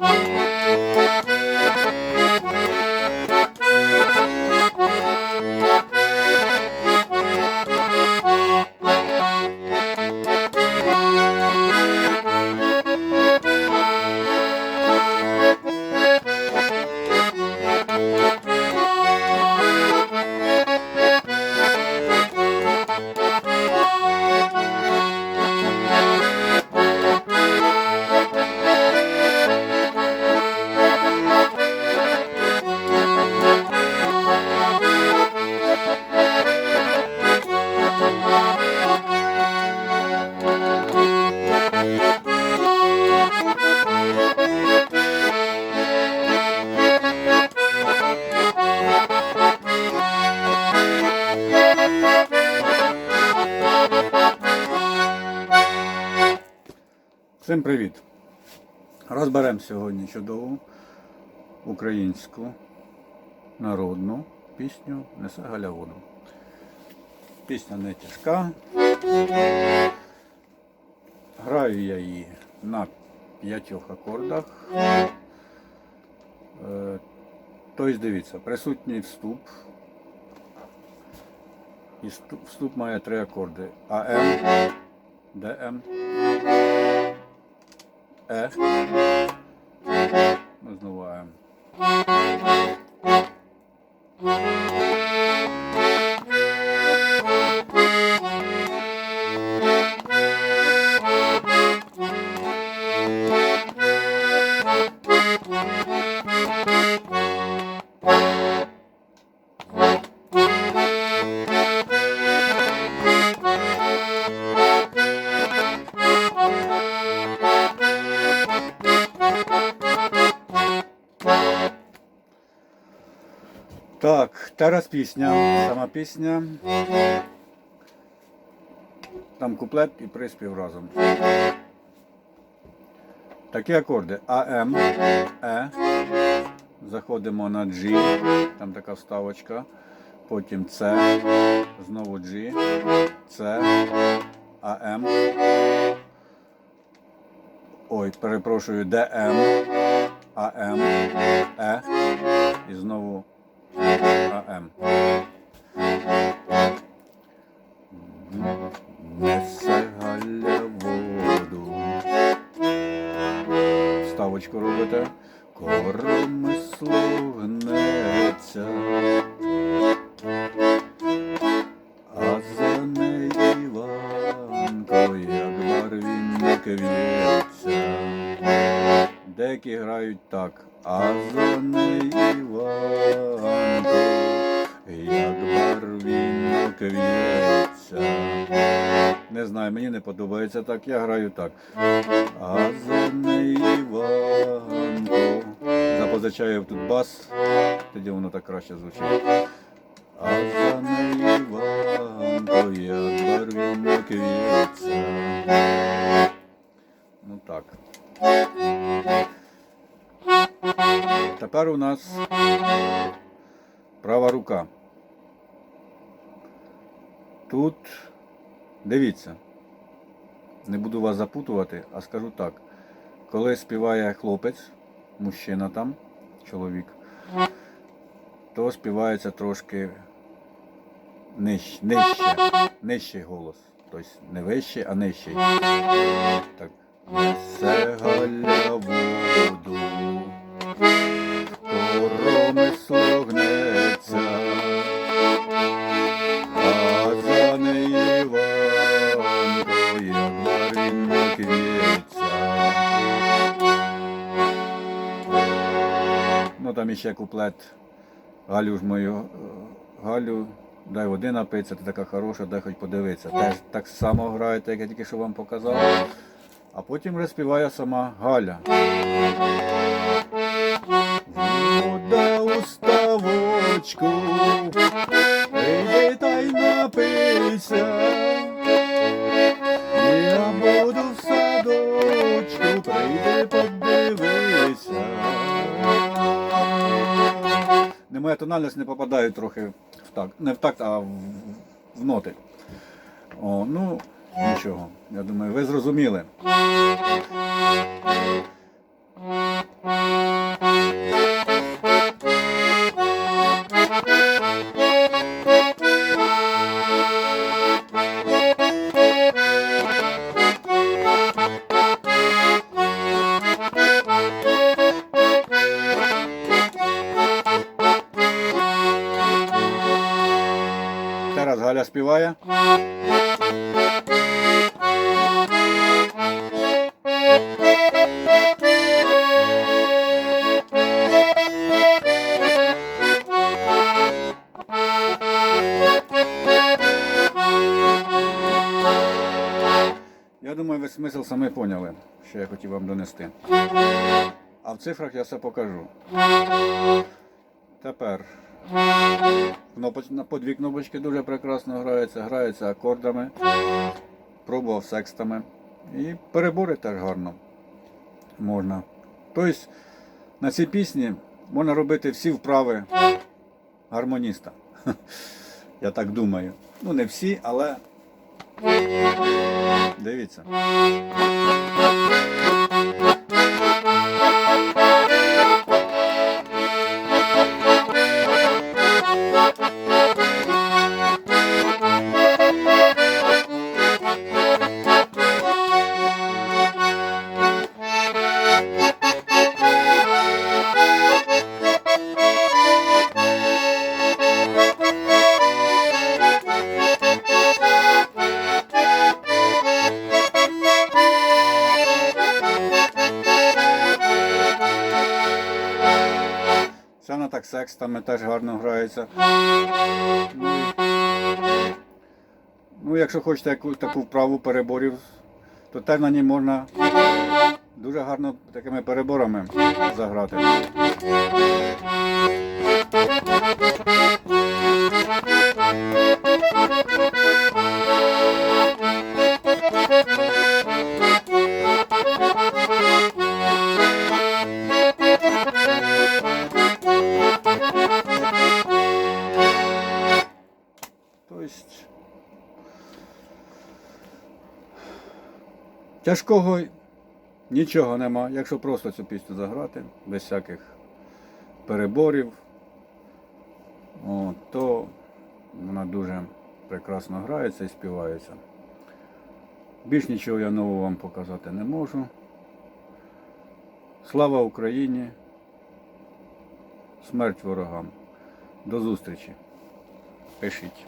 Yeah. Всім привіт! Розберемо сьогодні чудову українську народну пісню Несе Галя воду. Пісня не тяжка. Граю я її на п'ятьох акордах. Тобто дивіться, присутній вступ. І вступ має три акорди. АМ, ДМ. Е. Ми знову Так, зараз пісня. Сама пісня. Там куплет і приспів разом. Такі акорди АМ, Е. Заходимо на G, там така вставочка. Потім С, знову G, С, АМ. Ой, перепрошую, ДМ, АМ, Е. І знову АМ. Несе Галя воду. Ставочку робите. Коромисло гнеться. А за нею як барвінник в'ється. Деякі грають так, а за нею Іванко, як барвінок в'ється. Не знаю, мені не подобається так, я граю так. А за нею Іванко. Запозичаю тут бас, тоді воно так краще звучить. А за нею Іванко, як барвінок в'ється. Ну так. Тепер у нас права рука. Тут дивіться, не буду вас запутувати, а скажу так. Коли співає хлопець, мужчина там, чоловік, то співається трошки нижче, нижче, нижчий голос. Тобто не вищий, а нижчий. Так. Несе Галя там іще куплет Галю ж мою, е, Галю, дай води напитися, ти така хороша, дай хоч подивитися. Теж так само граєте, як я тільки що вам показав. А потім вже сама Галя. Вода у ставочку, прийди та й напийся. Тональність не попадає трохи в такт. Не в такт, а в, в ноти. О, ну, нічого. Я думаю, ви зрозуміли. Співає. Я думаю, ви смисл самі поняли, що я хотів вам донести. А в цифрах я все покажу. Тепер по дві кнопочки дуже прекрасно граються, граються акордами, пробував секстами. І перебори теж гарно можна. Тобто на цій пісні можна робити всі вправи гармоніста. Я так думаю. Ну не всі, але дивіться. Секстами теж гарно грається. Ну, якщо хочете яку, таку вправу переборів, то теж на ній можна дуже гарно такими переборами заграти. Тобто тяжкого нічого нема, якщо просто цю пісню заграти, без всяких переборів, то вона дуже прекрасно грається і співається. Більш нічого я нового вам показати не можу. Слава Україні! Смерть ворогам! До зустрічі! Пишіть.